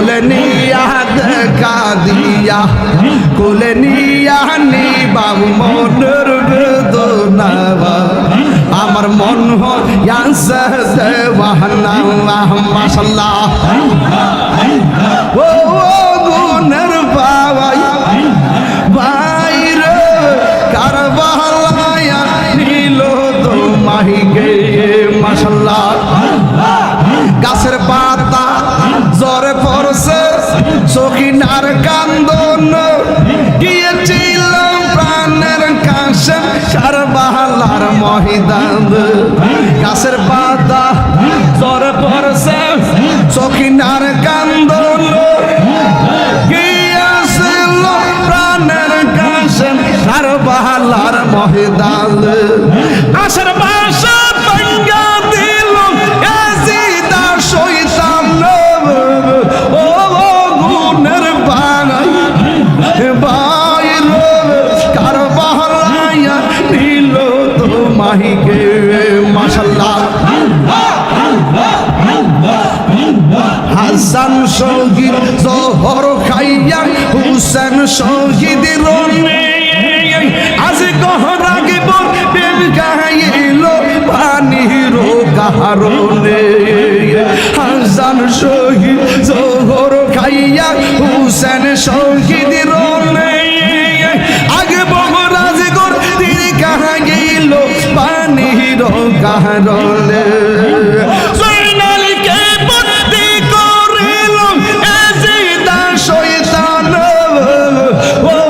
কোলে নিয়া দেখা দিয়া, কোলে নিয়া নি বাবু মনের বেদনা আমার মন হইয়াছে দেওয়ানা মাশাল্লাহ। ও গুনের বাবাই, বাইরে কারবালায়া নীল তো মাহিগে মাশাল্লাহ। সখিনার কান্দন। গিয়েছিল প্রাণের কাছে কারবালার মহিদান গাছের পাতা জ্বরে পড়ছে, সখিনার কান্দন। গিয়েছিল প্রাণের কাছে কারবালার মহিদান আশার দিল তো মাহিকে হাসান জহর খাইয়া, হুসেন শহীদ আজ প্রেম গাইল পানির কারণে হাসান জহর খাইয়া, হুসেন কারণে জয়নালকে বন্দি করিল এজিদা শয়তান। ও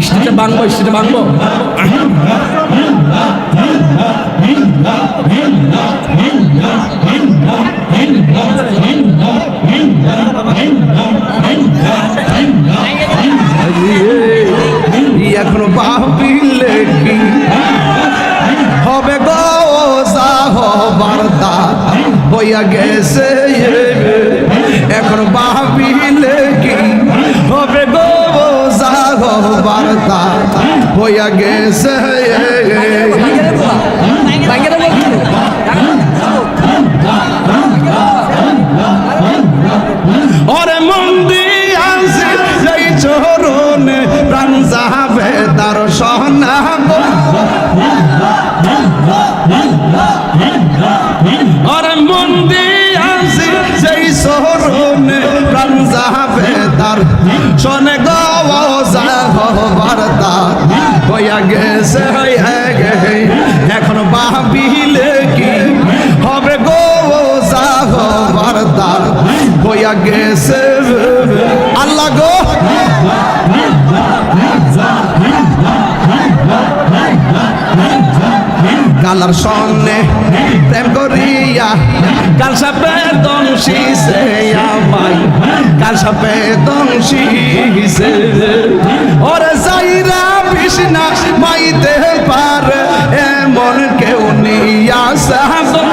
স্টেজে বাংবো স্টেজে বাংবো এখনও ভাবিলে কি হবে গো হবার তা হইয়া গেছে এখন ভাবিলে হবার তা হইয়া গেছে। ওরে মন্দি আছে যেই চরণে প্রাণ যাবে তার সহনাব ওরে মন্দি আছে যেই চরণে প্রাণ যাবে তার শোনে হইয়া গেছে, হইয়া গে এখন ভাবিলে কি হবে গো যাহবার তার হইয়া গেছে। আল্লাহ গো। কালার সন্নে প্রেম করিয়া কাল সাপে দংশিছে আমায়। কাল সাপে দংশিছে। কেউ নিয়া আমার